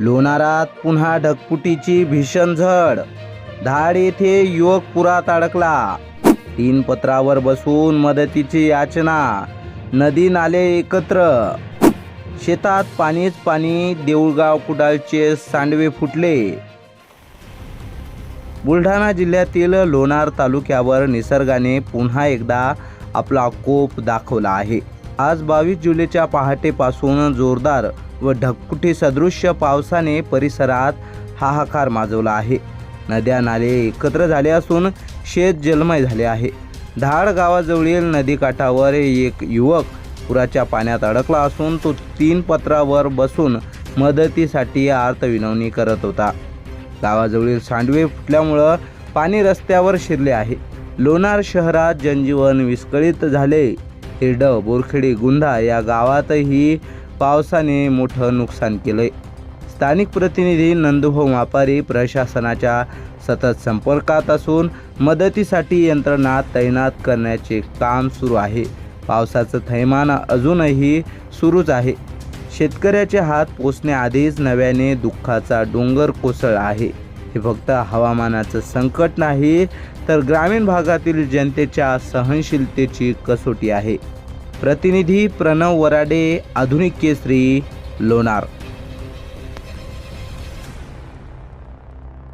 लोणारात पुन्हा ढकपुटीची भीषण झड धाड येथे युवक पुरात अडकला. तीन पत्रावर बसून मदतीची याचना. नदी नाले एकत्र. शेतात पाणीच पाणी देऊळगाव कुडाळचे सांडवे फुटले. बुलढाणा जिल्ह्यातील लोणार तालुक्यावर निसर्गाने पुन्हा एकदा आपला कोप दाखवला आहे. आज बावीस जुलैच्या पहाटेपासून जोरदार व ढककुटी सदृश्य पावसाने परिसरात हाहाकार माजवला आहे. नद्या नाले एकत्र झाले असून शेत जलमय झाले आहे. धाड गावाजवळील नदीकाठावर एक युवक पुराच्या पाण्यात अडकला असून तो तीन पत्रावर बसून मदतीसाठी आर्तविनवणी करत होता. गावाजवळील सांडवे फुटल्यामुळं पाणी रस्त्यावर शिरले आहे. लोणार शहरात जनजीवन विस्कळीत झाले. हिरड बोरखेडी गुंधा या गावातही पावसाने मोठं नुकसान केलंय. स्थानिक प्रतिनिधी नंदुभाऊ व्यापारी प्रशासनाच्या सतत संपर्कात असून मदतीसाठी यंत्रणा तैनात करण्याचे काम सुरू आहे. पावसाचं थैमान अजूनही सुरूच आहे. शेतकऱ्याचे हात पोचण्याआधीच नव्याने दुःखाचा डोंगर कोसळला आहे. हे फक्त हवामानाचं संकट नाही तर ग्रामीण भागातील जनतेच्या सहनशीलतेची कसोटी आहे. प्रतिनिधी प्रणव वराडे आधुनिक केसरी लोणार.